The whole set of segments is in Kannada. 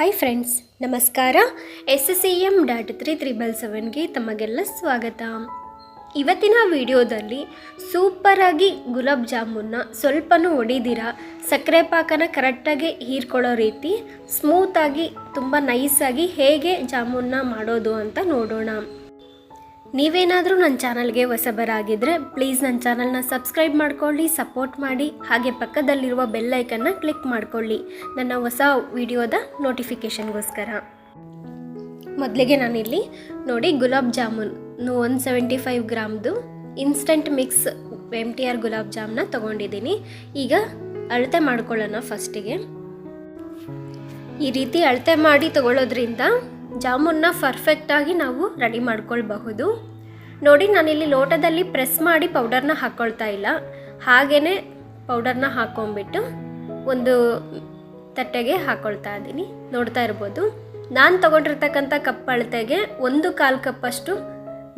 ಹಾಯ್ ಫ್ರೆಂಡ್ಸ್ ನಮಸ್ಕಾರ. S S C M dot three triple ಸೆವೆನ್ಗೆ ತಮಗೆಲ್ಲ ಸ್ವಾಗತ. ಇವತ್ತಿನ ವಿಡಿಯೋದಲ್ಲಿ ಸೂಪರಾಗಿ ಗುಲಾಬ್ ಜಾಮೂನ್ನ ಸ್ವಲ್ಪನೂ ಒಡಿದಿರ, ಸಕ್ಕರೆ ಪಾಕನ ಕರೆಕ್ಟಾಗಿ ಹೀರ್ಕೊಳ್ಳೋ ರೀತಿ ಸ್ಮೂತಾಗಿ ತುಂಬ ನೈಸಾಗಿ ಹೇಗೆ ಜಾಮೂನ್ನ ಮಾಡೋದು ಅಂತ ನೋಡೋಣ. ನೀವೇನಾದರೂ ನನ್ನ ಚಾನಲ್ಗೆ ಹೊಸಬರಾಗಿದ್ದರೆ ಪ್ಲೀಸ್ ನನ್ನ ಚಾನಲ್ನ ಸಬ್ಸ್ಕ್ರೈಬ್ ಮಾಡ್ಕೊಳ್ಳಿ, ಸಪೋರ್ಟ್ ಮಾಡಿ, ಹಾಗೆ ಪಕ್ಕದಲ್ಲಿರುವ ಬೆಲ್ಲೈಕನ್ನ ಕ್ಲಿಕ್ ಮಾಡ್ಕೊಳ್ಳಿ. ನನ್ನ ಹೊಸ ವಿಡಿಯೋದ ನೋಟಿಫಿಕೇಷನ್ಗೋಸ್ಕರ. ಮೊದಲಿಗೆ ನಾನಿಲ್ಲಿ ನೋಡಿ gulab jamun one seventy five ಗ್ರಾಮ್ದು instant mix M T R gulab ಜಾಮ್ನ ತೊಗೊಂಡಿದ್ದೀನಿ. ಈಗ ಅಳತೆ ಮಾಡ್ಕೊಳ್ಳೋಣ ಫಸ್ಟಿಗೆ. ಈ ರೀತಿ ಅಳತೆ ಮಾಡಿ ತಗೊಳ್ಳೋದ್ರಿಂದ ಜಾಮೂನ್ನ ಪರ್ಫೆಕ್ಟಾಗಿ ನಾವು ರೆಡಿ ಮಾಡ್ಕೊಳ್ಬಹುದು. ನೋಡಿ, ನಾನಿಲ್ಲಿ ಲೋಟದಲ್ಲಿ ಪ್ರೆಸ್ ಮಾಡಿ ಪೌಡರ್ನ ಹಾಕ್ಕೊಳ್ತಾ ಇಲ್ಲ. ಹಾಗೇ ಪೌಡರ್ನ ಹಾಕ್ಕೊಂಬಿಟ್ಟು ಒಂದು ತಟ್ಟೆಗೆ ಹಾಕ್ಕೊಳ್ತಾ ಇದ್ದೀನಿ. ನೋಡ್ತಾ ಇರ್ಬೋದು. ನಾನು ತೊಗೊಂಡಿರ್ತಕ್ಕಂಥ ಕಪ್ ಅಳತೆಗೆ ಒಂದು ಕಾಲು ಕಪ್ಪಷ್ಟು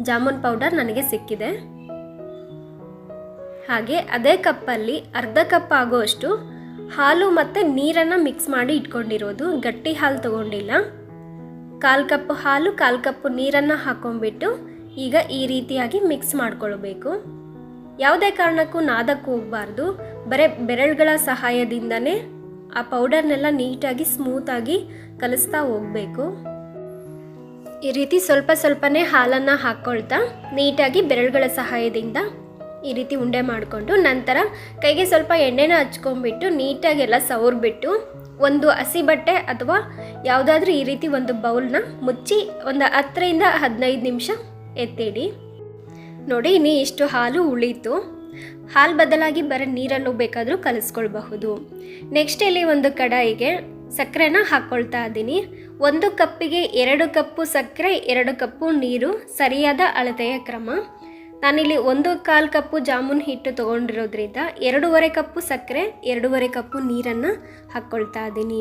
ಜಾಮೂನ್ ಪೌಡರ್ ನನಗೆ ಸಿಕ್ಕಿದೆ. ಹಾಗೆ ಅದೇ ಕಪ್ಪಲ್ಲಿ ಅರ್ಧ ಕಪ್ ಆಗುವಷ್ಟು ಹಾಲು ಮತ್ತು ನೀರನ್ನು ಮಿಕ್ಸ್ ಮಾಡಿ ಇಟ್ಕೊಂಡಿರೋದು. ಗಟ್ಟಿ ಹಾಲು ತಗೊಂಡಿಲ್ಲ. ಕಾಲು ಕಪ್ ಹಾಲು ಕಾಲು ಕಪ್ ನೀರನ್ನು ಹಾಕೊಂಡ್ಬಿಟ್ಟು ಈಗ ಈ ರೀತಿಯಾಗಿ ಮಿಕ್ಸ್ ಮಾಡ್ಕೊಳ್ಬೇಕು. ಯಾವುದೇ ಕಾರಣಕ್ಕೂ ನಾದಕ್ಕೆ ಹೋಗಬಾರ್ದು. ಬರೀ ಬೆರಳುಗಳ ಸಹಾಯದಿಂದನೇ ಆ ಪೌಡರ್ನೆಲ್ಲ ನೀಟಾಗಿ ಸ್ಮೂತಾಗಿ ಕಲಿಸ್ತಾ ಹೋಗಬೇಕು. ಈ ರೀತಿ ಸ್ವಲ್ಪ ಸ್ವಲ್ಪನೇ ಹಾಲನ್ನು ಹಾಕ್ಕೊಳ್ತಾ ನೀಟಾಗಿ ಬೆರಳುಗಳ ಸಹಾಯದಿಂದ ಈ ರೀತಿ ಉಂಡೆ ಮಾಡಿಕೊಂಡು ನಂತರ ಕೈಗೆ ಸ್ವಲ್ಪ ಎಣ್ಣೆನ ಹಚ್ಕೊಂಡ್ಬಿಟ್ಟು ನೀಟಾಗೆಲ್ಲ ಸವರ್ಬಿಟ್ಟು ಒಂದು ಹಸಿ ಬಟ್ಟೆ ಅಥವಾ ಯಾವುದಾದ್ರೂ ಈ ರೀತಿ ಒಂದು ಬೌಲ್ನ ಮುಚ್ಚಿ ಒಂದು ಹತ್ತರಿಂದ ಹದಿನೈದು ನಿಮಿಷ ಎತ್ತಿಡಿ. ನೋಡಿ, ಇನ್ನು ಇಷ್ಟು ಹಾಲು ಉಳೀತು ಹಾಲು ಬದಲಾಗಿ ಬರೀ ನೀರಲ್ಲೂ ಬೇಕಾದರೂ ಕಲಿಸ್ಕೊಳ್ಬಹುದು. ನೆಕ್ಸ್ಟ್ ಇಲ್ಲಿ ಒಂದು ಕಡಾಯಿಗೆ ಸಕ್ಕರೆನ ಹಾಕ್ಕೊಳ್ತಾ ಇದ್ದೀನಿ. ಒಂದು ಕಪ್ಪಿಗೆ ಎರಡು ಕಪ್ಪು ಸಕ್ಕರೆ, ಎರಡು ಕಪ್ಪು ನೀರು, ಸರಿಯಾದ ಅಳತೆಯ ಕ್ರಮ. ನಾನಿಲ್ಲಿ ಒಂದು ಕಾಲು ಕಪ್ಪು ಜಾಮೂನ್ ಹಿಟ್ಟು ತೊಗೊಂಡಿರೋದ್ರಿಂದ ಎರಡೂವರೆ ಕಪ್ಪು ಸಕ್ಕರೆ, ಎರಡೂವರೆ ಕಪ್ಪು ನೀರನ್ನು ಹಾಕ್ಕೊಳ್ತಾ ಇದ್ದೀನಿ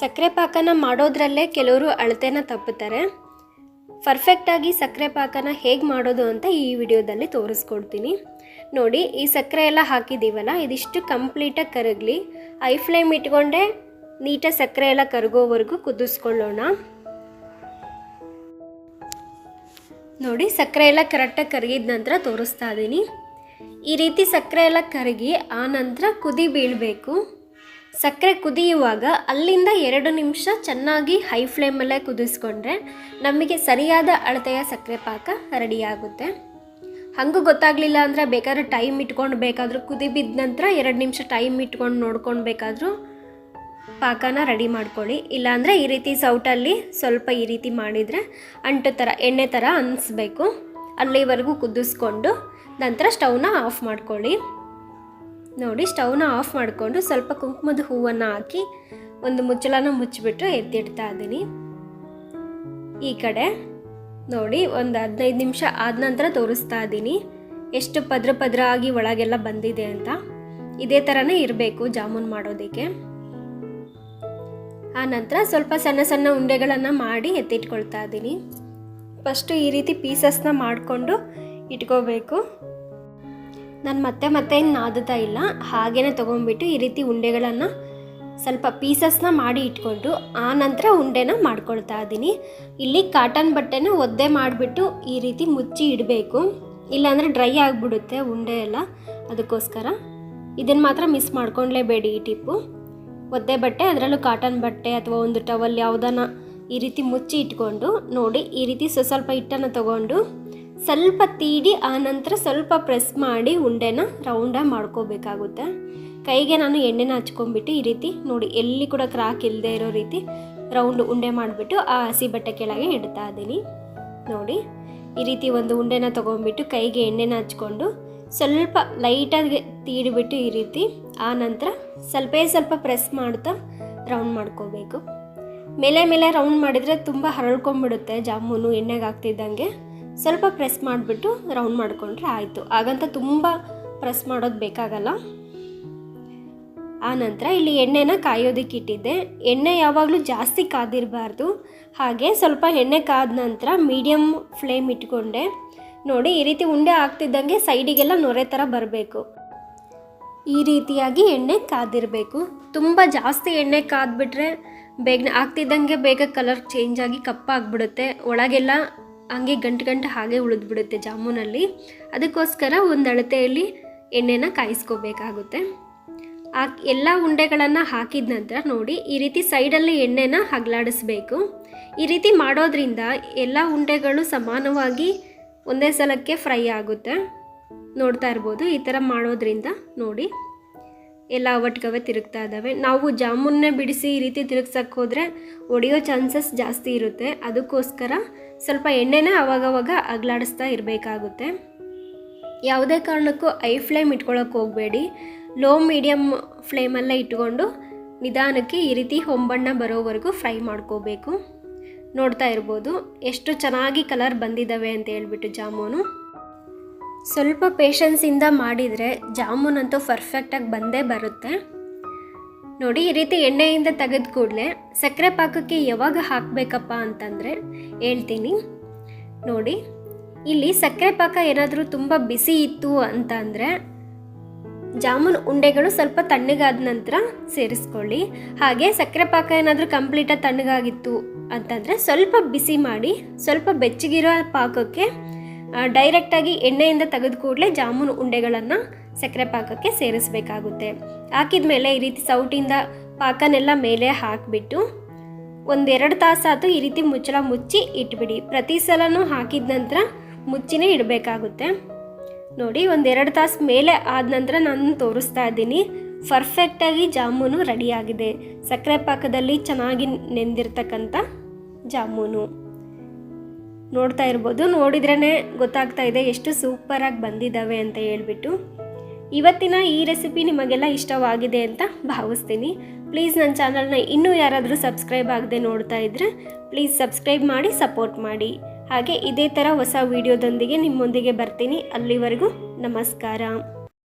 ಸಕ್ಕರೆ ಪಾಕನ ಮಾಡೋದ್ರಲ್ಲೇ ಕೆಲವರು ಅಳತೆನ ತಪ್ಪುತ್ತಾರೆ. ಪರ್ಫೆಕ್ಟಾಗಿ ಸಕ್ಕರೆ ಪಾಕನ ಹೇಗೆ ಮಾಡೋದು ಅಂತ ಈ ವಿಡಿಯೋದಲ್ಲಿ ತೋರಿಸ್ಕೊಡ್ತೀನಿ. ನೋಡಿ, ಈ ಸಕ್ಕರೆ ಎಲ್ಲ ಹಾಕಿದ್ದೀವಲ್ಲ, ಇದಿಷ್ಟು ಕಂಪ್ಲೀಟಾಗಿ ಕರಗಲಿ. ಐ ಫ್ಲೇಮ್ ಇಟ್ಕೊಂಡೆ ನೀಟಾಗಿ ಸಕ್ಕರೆ ಎಲ್ಲ ಕರಗೋವರೆಗೂ ಕುದಿಸ್ಕೊಳ್ಳೋಣ. ನೋಡಿ, ಸಕ್ಕರೆ ಎಲ್ಲ ಕರೆಕ್ಟಾಗಿ ಕರಗಿದ ನಂತರ ತೋರಿಸ್ತಾ ಇದ್ದೀನಿ ಈ ರೀತಿ ಸಕ್ಕರೆ ಎಲ್ಲ ಕರಗಿ ಆ ನಂತರ ಕುದಿ ಬೀಳಬೇಕು. ಸಕ್ಕರೆ ಕುದಿಯುವಾಗ ಅಲ್ಲಿಂದ ಎರಡು ನಿಮಿಷ ಚೆನ್ನಾಗಿ ಹೈ ಫ್ಲೇಮಲ್ಲೇ ಕುದಿಸ್ಕೊಂಡ್ರೆ ನಮಗೆ ಸರಿಯಾದ ಅಳತೆಯ ಸಕ್ಕರೆ ಪಾಕ ರೆಡಿಯಾಗುತ್ತೆ ಹಾಗೂ ಗೊತ್ತಾಗಲಿಲ್ಲ ಅಂದರೆ ಬೇಕಾದ್ರೆ ಟೈಮ್ ಇಟ್ಕೊಂಡು ಬೇಕಾದರೂ ಕುದಿ ಬಿದ್ದ ನಂತರ ಎರಡು ನಿಮಿಷ ಟೈಮ್ ಇಟ್ಕೊಂಡು ನೋಡ್ಕೊಂಡು ಬೇಕಾದರೂ ಪಾಕನ ರೆಡಿ ಮಾಡ್ಕೊಳ್ಳಿ. ಇಲ್ಲಾಂದರೆ ಈ ರೀತಿ ಸೌಟಲ್ಲಿ ಸ್ವಲ್ಪ ಈ ರೀತಿ ಮಾಡಿದರೆ ಅಂಟು ಥರ ಎಣ್ಣೆ ಥರ ಅನ್ನಿಸ್ಬೇಕು ಅಲ್ಲಿವರೆಗೂ ಕುದಿಸ್ಕೊಂಡು ನಂತರ ಸ್ಟವ್ನ ಆಫ್ ಮಾಡ್ಕೊಳ್ಳಿ. ನೋಡಿ, ಸ್ಟವ್ನ ಆಫ್ ಮಾಡಿಕೊಂಡು ಸ್ವಲ್ಪ ಕುಂಕುಮದ ಹೂವನ್ನು ಹಾಕಿ ಒಂದು ಮುಚ್ಚಳನ ಮುಚ್ಚಿಬಿಟ್ಟು ಎತ್ತಿಡ್ತಾ ಇದ್ದೀನಿ. ಈ ಕಡೆ ನೋಡಿ, ಒಂದು ಹದಿನೈದು ನಿಮಿಷ ಆದ ನಂತರ ತೋರಿಸ್ತಾ ಇದ್ದೀನಿ. ಎಷ್ಟು ಪದ್ರ ಪದ್ರ ಆಗಿ ಒಳಗೆಲ್ಲ ಬಂದಿದೆ ಅಂತ. ಇದೇ ಥರನೇ ಇರಬೇಕು ಜಾಮೂನ್ ಮಾಡೋದಕ್ಕೆ. ಆ ನಂತರ ಸ್ವಲ್ಪ ಸಣ್ಣ ಸಣ್ಣ ಉಂಡೆಗಳನ್ನು ಮಾಡಿ ಎತ್ತಿಟ್ಕೊಳ್ತಾ ಇದ್ದೀನಿ. ಫಸ್ಟು ಈ ರೀತಿ ಪೀಸಸ್ನ ಮಾಡಿಕೊಂಡು ಇಟ್ಕೋಬೇಕು. ನಾನು ಮತ್ತೆ ಮತ್ತೆ ಏನು ನಾದುತ್ತಾ ಇಲ್ಲ. ಹಾಗೇ ತೊಗೊಂಡ್ಬಿಟ್ಟು ಈ ರೀತಿ ಉಂಡೆಗಳನ್ನು ಸ್ವಲ್ಪ ಪೀಸಸ್ನ ಮಾಡಿ ಇಟ್ಕೊಂಡು ಆ ನಂತರ ಉಂಡೆನ ಮಾಡ್ಕೊಳ್ತಾ ಇದ್ದೀನಿ. ಇಲ್ಲಿ ಕಾಟನ್ ಬಟ್ಟೆನ ಒದ್ದೆ ಮಾಡಿಬಿಟ್ಟು ಈ ರೀತಿ ಮುಚ್ಚಿ ಇಡಬೇಕು. ಇಲ್ಲಾಂದರೆ ಡ್ರೈ ಆಗಿಬಿಡುತ್ತೆ ಉಂಡೆ ಎಲ್ಲ. ಅದಕ್ಕೋಸ್ಕರ. ಇದನ್ನು ಮಾತ್ರ ಮಿಸ್ ಮಾಡ್ಕೊಳ್ಲೇಬೇಡಿ ಈ ಟಿಪ್ಪು. ಒದ್ದೆ ಬಟ್ಟೆ, ಅದರಲ್ಲೂ ಕಾಟನ್ ಬಟ್ಟೆ ಅಥವಾ ಒಂದು ಟವಲ್ ಯಾವುದನ್ನ ಈ ರೀತಿ ಮುಚ್ಚಿ ಇಟ್ಕೊಂಡು ನೋಡಿ, ಈ ರೀತಿ ಸ್ವ ಸ್ವಲ್ಪ ಹಿಟ್ಟನ್ನು ತಗೊಂಡು ಸ್ವಲ್ಪ ತೀಡಿ ಆನಂತರ ನಂತರ ಸ್ವಲ್ಪ ಪ್ರೆಸ್ ಮಾಡಿ ಉಂಡೆನ ರೌಂಡಾಗಿ ಮಾಡ್ಕೋಬೇಕಾಗುತ್ತೆ. ಕೈಗೆ ನಾನು ಎಣ್ಣೆನ ಹಚ್ಕೊಂಡ್ಬಿಟ್ಟು ಈ ರೀತಿ ನೋಡಿ, ಎಲ್ಲಿ ಕೂಡ ಕ್ರಾಕ್ ಇಲ್ಲದೆ ಇರೋ ರೀತಿ ರೌಂಡ್ ಉಂಡೆ ಮಾಡಿಬಿಟ್ಟು ಆ ಹಸಿ ಬಟ್ಟೆ ಕೆಳಗೆ ಇಡ್ತಾ ಇದ್ದೀನಿ. ನೋಡಿ, ಈ ರೀತಿ ಒಂದು ಉಂಡೆನ ತೊಗೊಂಡ್ಬಿಟ್ಟು ಕೈಗೆ ಎಣ್ಣೆನ ಹಚ್ಕೊಂಡು ಸ್ವಲ್ಪ ಲೈಟಾಗಿ ತೀಡಿಬಿಟ್ಟು ಈ ರೀತಿ ಆ ನಂತರ ಸ್ವಲ್ಪೇ ಸ್ವಲ್ಪ ಪ್ರೆಸ್ ಮಾಡ್ತಾ ರೌಂಡ್ ಮಾಡ್ಕೋಬೇಕು. ಮೇಲೆ ಮೇಲೆ ರೌಂಡ್ ಮಾಡಿದರೆ ತುಂಬ ಹರಳ್ಕೊಂಡ್ಬಿಡುತ್ತೆ ಜಾಮೂನು, ಎಣ್ಣೆಗೆ ಹಾಕ್ತಿದ್ದಂಗೆ ಸ್ವಲ್ಪ ಪ್ರೆಸ್ ಮಾಡಿಬಿಟ್ಟು ರೌಂಡ್ ಮಾಡಿಕೊಂಡ್ರೆ ಆಯಿತು. ಹಾಗಂತ ತುಂಬ ಪ್ರೆಸ್ ಮಾಡೋದು ಬೇಕಾಗಲ್ಲ. ಆ ನಂತರ ಇಲ್ಲಿ ಎಣ್ಣೆನ ಕಾಯೋದಕ್ಕೆ ಇಟ್ಟಿದ್ದೆ. ಎಣ್ಣೆ ಯಾವಾಗಲೂ ಜಾಸ್ತಿ ಕಾದಿರಬಾರ್ದು. ಹಾಗೆ ಸ್ವಲ್ಪ ಎಣ್ಣೆ ಕಾದ ನಂತರ ಮೀಡಿಯಮ್ ಫ್ಲೇಮ್ ಇಟ್ಕೊಂಡೆ. ನೋಡಿ, ಈ ರೀತಿ ಉಂಡೆ ಆಗ್ತಿದ್ದಂಗೆ ಸೈಡಿಗೆಲ್ಲ ನೊರೆ ಥರ ಬರಬೇಕು. ಈ ರೀತಿಯಾಗಿ ಎಣ್ಣೆ ಕಾದಿರಬೇಕು. ತುಂಬ ಜಾಸ್ತಿ ಎಣ್ಣೆ ಕಾದ್ಬಿಟ್ರೆ ಬೇಗ ಆಗ್ತಿದ್ದಂಗೆ ಬೇಗ ಕಲರ್ ಚೇಂಜ್ ಆಗಿ ಕಪ್ಪಾಗ್ಬಿಡುತ್ತೆ ಒಳಗೆಲ್ಲ ಹಂಗೆ ಗಂಟು ಗಂಟು ಹಾಗೆ ಉಳಿದ್ಬಿಡುತ್ತೆ ಜಾಮೂನಲ್ಲಿ. ಅದಕ್ಕೋಸ್ಕರ ಒಂದು ಅಳತೆಯಲ್ಲಿ ಎಣ್ಣೆನ ಕಾಯಿಸ್ಕೋಬೇಕಾಗುತ್ತೆ. ಆ ಎಲ್ಲ ಉಂಡೆಗಳನ್ನು ಹಾಕಿದ ನಂತರ ನೋಡಿ, ಈ ರೀತಿ ಸೈಡಲ್ಲಿ ಎಣ್ಣೆನ ಹಗಲಾಡಿಸ್ಬೇಕು. ಈ ರೀತಿ ಮಾಡೋದ್ರಿಂದ ಎಲ್ಲ ಉಂಡೆಗಳು ಸಮಾನವಾಗಿ ಒಂದೇ ಸಲಕ್ಕೆ ಫ್ರೈ ಆಗುತ್ತೆ. ನೋಡ್ತಾ ಇರ್ಬೋದು, ಈ ಥರ ಮಾಡೋದ್ರಿಂದ ನೋಡಿ, ಎಲ್ಲ ಒಟ್ಟಿಗವೆ ತಿರುಗ್ತಾ ಇದ್ದಾವೆ. ನಾವು ಜಾಮೂನ್ನೇ ಬಿಡಿಸಿ ಈ ರೀತಿ ತಿರುಗ್ಸಕ್ಕೆ ಹೋದರೆ ಒಡೆಯೋ ಚಾನ್ಸಸ್ ಜಾಸ್ತಿ ಇರುತ್ತೆ. ಅದಕ್ಕೋಸ್ಕರ ಸ್ವಲ್ಪ ಎಣ್ಣೆನ ಅವಾಗವಾಗ ಅಗಲಾಡಿಸ್ತಾ ಇರಬೇಕಾಗುತ್ತೆ. ಯಾವುದೇ ಕಾರಣಕ್ಕೂ ಐ ಫ್ಲೇಮ್ ಇಟ್ಕೊಳಕ್ಕೆ ಹೋಗಬೇಡಿ. ಲೋ ಮೀಡಿಯಮ್ ಫ್ಲೇಮಲ್ಲೇ ಇಟ್ಕೊಂಡು ನಿಧಾನಕ್ಕೆ ಈ ರೀತಿ ಹೊಂಬಣ್ಣ ಬರೋವರೆಗೂ ಫ್ರೈ ಮಾಡ್ಕೋಬೇಕು. ನೋಡ್ತಾ ಇರ್ಬೋದು. ಎಷ್ಟು ಚೆನ್ನಾಗಿ ಕಲರ್ ಬಂದಿದ್ದಾವೆ ಅಂತ ಹೇಳ್ಬಿಟ್ಟು ಜಾಮೂನು. ಸ್ವಲ್ಪ ಪೇಷನ್ಸಿಂದ ಮಾಡಿದರೆ ಜಾಮೂನ್ ಅಂತೂ ಪರ್ಫೆಕ್ಟಾಗಿ ಬಂದೇ ಬರುತ್ತೆ. ನೋಡಿ, ಈ ರೀತಿ ಎಣ್ಣೆಯಿಂದ ತೆಗೆದ ಕೂಡಲೇ ಸಕ್ಕರೆ ಪಾಕಕ್ಕೆ ಯಾವಾಗ ಹಾಕಬೇಕಪ್ಪ ಅಂತಂದರೆ ಹೇಳ್ತೀನಿ. ನೋಡಿ, ಇಲ್ಲಿ ಸಕ್ಕರೆ ಪಾಕ ಏನಾದರೂ ತುಂಬ ಬಿಸಿ ಇತ್ತು ಅಂತ ಅಂದರೆ ಜಾಮೂನ್ ಉಂಡೆಗಳು ಸ್ವಲ್ಪ ತಣ್ಣಗಾದ ನಂತರ ಸೇರಿಸ್ಕೊಳ್ಳಿ. ಹಾಗೆ ಸಕ್ಕರೆ ಪಾಕ ಏನಾದರೂ ಕಂಪ್ಲೀಟಾಗಿ ತಣ್ಣಗಾಗಿತ್ತು ಅಂತಂದರೆ ಸ್ವಲ್ಪ ಬಿಸಿ ಮಾಡಿ, ಸ್ವಲ್ಪ ಬೆಚ್ಚಗಿರೋ ಪಾಕಕ್ಕೆ ಡೈರೆಕ್ಟಾಗಿ ಎಣ್ಣೆಯಿಂದ ತೆಗೆದು ಕೂಡಲೇ ಜಾಮೂನ್ ಉಂಡೆಗಳನ್ನು ಸಕ್ಕರೆ ಪಾಕಕ್ಕೆ ಸೇರಿಸಬೇಕಾಗುತ್ತೆ. ಹಾಕಿದ ಮೇಲೆ ಈ ರೀತಿ ಸೌಟಿಂದ ಪಾಕನೆಲ್ಲ ಮೇಲೆ ಹಾಕಿಬಿಟ್ಟು ಒಂದೆರಡು ತಾಸಾತು ಈ ರೀತಿ ಮುಚ್ಚಳ ಮುಚ್ಚಿ ಇಟ್ಬಿಡಿ. ಪ್ರತಿ ಸಲನೂ ಹಾಕಿದ ನಂತರ ಮುಚ್ಚಿನೇ ಇಡಬೇಕಾಗುತ್ತೆ. ನೋಡಿ, ಒಂದೆರಡು ತಾಸು ಮೇಲೆ ಆದ ನಂತರ ನಾನು ತೋರಿಸ್ತಾ ಇದ್ದೀನಿ. ಪರ್ಫೆಕ್ಟಾಗಿ ಜಾಮೂನು ರೆಡಿಯಾಗಿದೆ ಸಕ್ಕರೆ ಪಾಕದಲ್ಲಿ ಚೆನ್ನಾಗಿ ನೆಂದಿರ್ತಕ್ಕಂಥ ಜಾಮೂನು. ನೋಡ್ತಾ ಇರ್ಬೋದು. ನೋಡಿದ್ರೇ ಗೊತ್ತಾಗ್ತಾ ಇದೆ ಎಷ್ಟು ಸೂಪರಾಗಿ ಬಂದಿದ್ದಾವೆ ಅಂತ ಹೇಳ್ಬಿಟ್ಟು. ಇವತ್ತಿನ ಈ ರೆಸಿಪಿ ನಿಮಗೆಲ್ಲ ಇಷ್ಟವಾಗಿದೆ ಅಂತ ಭಾವಿಸ್ತೀನಿ. ಪ್ಲೀಸ್ ನನ್ನ ಚಾನಲ್ನ ಇನ್ನೂ ಯಾರಾದರೂ ಸಬ್ಸ್ಕ್ರೈಬ್ ಆಗದೆ ನೋಡ್ತಾ ಇದ್ದರೆ ಪ್ಲೀಸ್ ಸಬ್ಸ್ಕ್ರೈಬ್ ಮಾಡಿ ಸಪೋರ್ಟ್ ಮಾಡಿ. ಹಾಗೆ ಇದೇ ಥರ ಹೊಸ ವಿಡಿಯೋದೊಂದಿಗೆ ನಿಮ್ಮೊಂದಿಗೆ ಬರ್ತೀನಿ. ಅಲ್ಲಿವರೆಗೂ ನಮಸ್ಕಾರ.